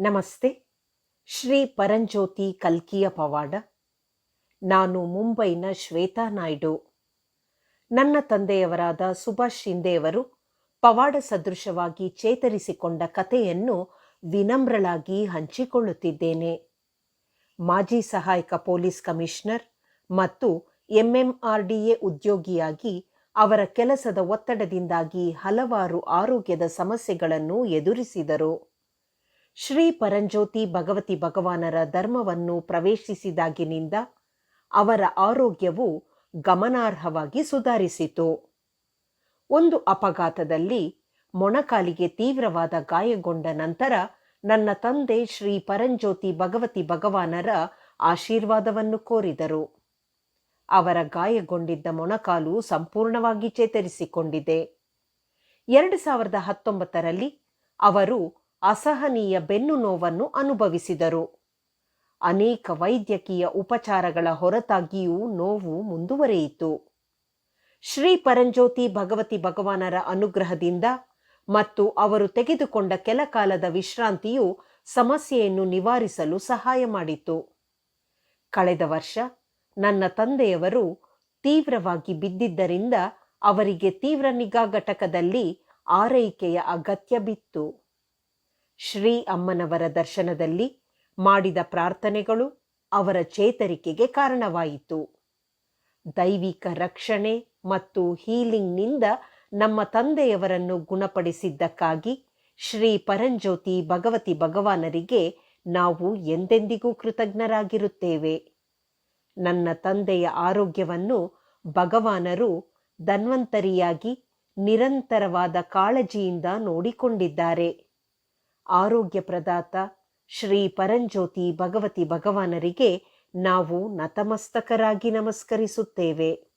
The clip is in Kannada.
ನಮಸ್ತೆ. ಶ್ರೀ ಪರಂಜ್ಯೋತಿ ಕಲ್ಕಿಯ ಪವಾಡ. ನಾನು ಮುಂಬೈನ ಶ್ವೇತಾ ನಾಯ್ಡು. ನನ್ನ ತಂದೆಯವರಾದ ಸುಭಾಷ್ ಶಿಂದೆಯವರು ಪವಾಡ ಸದೃಶವಾಗಿ ಚೇತರಿಸಿಕೊಂಡ ಕಥೆಯನ್ನು ವಿನಮ್ರಳಾಗಿ ಹಂಚಿಕೊಳ್ಳುತ್ತಿದ್ದೇನೆ. ಮಾಜಿ ಸಹಾಯಕ ಪೊಲೀಸ್ ಕಮಿಷನರ್ ಮತ್ತು ಎಂಎಂಆರ್ಡಿಎ ಉದ್ಯೋಗಿಯಾಗಿ ಅವರ ಕೆಲಸದ ಒತ್ತಡದಿಂದಾಗಿ ಹಲವಾರು ಆರೋಗ್ಯದ ಸಮಸ್ಯೆಗಳನ್ನು ಎದುರಿಸಿದರು. ಶ್ರೀ ಪರಂಜ್ಯೋತಿ ಭಗವತಿ ಭಗವಾನರ ಧರ್ಮವನ್ನು ಪ್ರವೇಶಿಸಿದಾಗಿನಿಂದ ಅವರ ಆರೋಗ್ಯವು ಗಮನಾರ್ಹವಾಗಿ ಸುಧಾರಿಸಿತು. ಒಂದು ಅಪಘಾತದಲ್ಲಿ ಮೊಣಕಾಲಿಗೆ ತೀವ್ರವಾದ ಗಾಯಗೊಂಡ ನಂತರ ನನ್ನ ತಂದೆ ಶ್ರೀ ಪರಂಜ್ಯೋತಿ ಭಗವತಿ ಭಗವಾನರ ಆಶೀರ್ವಾದವನ್ನು ಕೋರಿದರು. ಅವರ ಗಾಯಗೊಂಡಿದ್ದ ಮೊಣಕಾಲು ಸಂಪೂರ್ಣವಾಗಿ ಚೇತರಿಸಿಕೊಂಡಿದೆ. ಎರಡು ಸಾವಿರದ ಹತ್ತೊಂಬತ್ತರಲ್ಲಿ ಅವರು ಅಸಹನೀಯ ಬೆನ್ನು ನೋವನ್ನು ಅನುಭವಿಸಿದರು. ಅನೇಕ ವೈದ್ಯಕೀಯ ಉಪಚಾರಗಳ ಹೊರತಾಗಿಯೂ ನೋವು ಮುಂದುವರಿಯಿತು. ಶ್ರೀ ಪರಂಜ್ಯೋತಿ ಭಗವತಿ ಭಗವಾನರ ಅನುಗ್ರಹದಿಂದ ಮತ್ತು ಅವರು ತೆಗೆದುಕೊಂಡ ಕೆಲ ಕಾಲದ ವಿಶ್ರಾಂತಿಯು ಸಮಸ್ಯೆಯನ್ನು ನಿವಾರಿಸಲು ಸಹಾಯ ಮಾಡಿತು. ಕಳೆದ ವರ್ಷ ನನ್ನ ತಂದೆಯವರು ತೀವ್ರವಾಗಿ ಬಿದ್ದಿದ್ದರಿಂದ ಅವರಿಗೆ ತೀವ್ರ ನಿಗಾ ಘಟಕದಲ್ಲಿ ಆರೈಕೆಯ ಅಗತ್ಯ ಬಿತ್ತು. ಶ್ರೀ ಅಮ್ಮನವರ ದರ್ಶನದಲ್ಲಿ ಮಾಡಿದ ಪ್ರಾರ್ಥನೆಗಳು ಅವರ ಚೇತರಿಕೆಗೆ ಕಾರಣವಾಯಿತು. ದೈವಿಕ ರಕ್ಷಣೆ ಮತ್ತು ಹೀಲಿಂಗ್ನಿಂದ ನಮ್ಮ ತಂದೆಯವರನ್ನು ಗುಣಪಡಿಸಿದ್ದಕ್ಕಾಗಿ ಶ್ರೀ ಪರಂಜ್ಯೋತಿ ಭಗವತಿ ಭಗವಾನರಿಗೆ ನಾವು ಎಂದೆಂದಿಗೂ ಕೃತಜ್ಞರಾಗಿರುತ್ತೇವೆ. ನನ್ನ ತಂದೆಯ ಆರೋಗ್ಯವನ್ನು ಭಗವಾನರು ಧನ್ವಂತರಿಯಾಗಿ ನಿರಂತರವಾದ ಕಾಳಜಿಯಿಂದ ನೋಡಿಕೊಂಡಿದ್ದಾರೆ. ಆರೋಗ್ಯ ಪ್ರದಾತ ಶ್ರೀ ಪರಂಜ್ಯೋತಿ ಭಗವತಿ ಭಗವಾನರಿಗೆ ನಾವು ನತಮಸ್ತಕರಾಗಿ ನಮಸ್ಕರಿಸುತ್ತೇವೆ.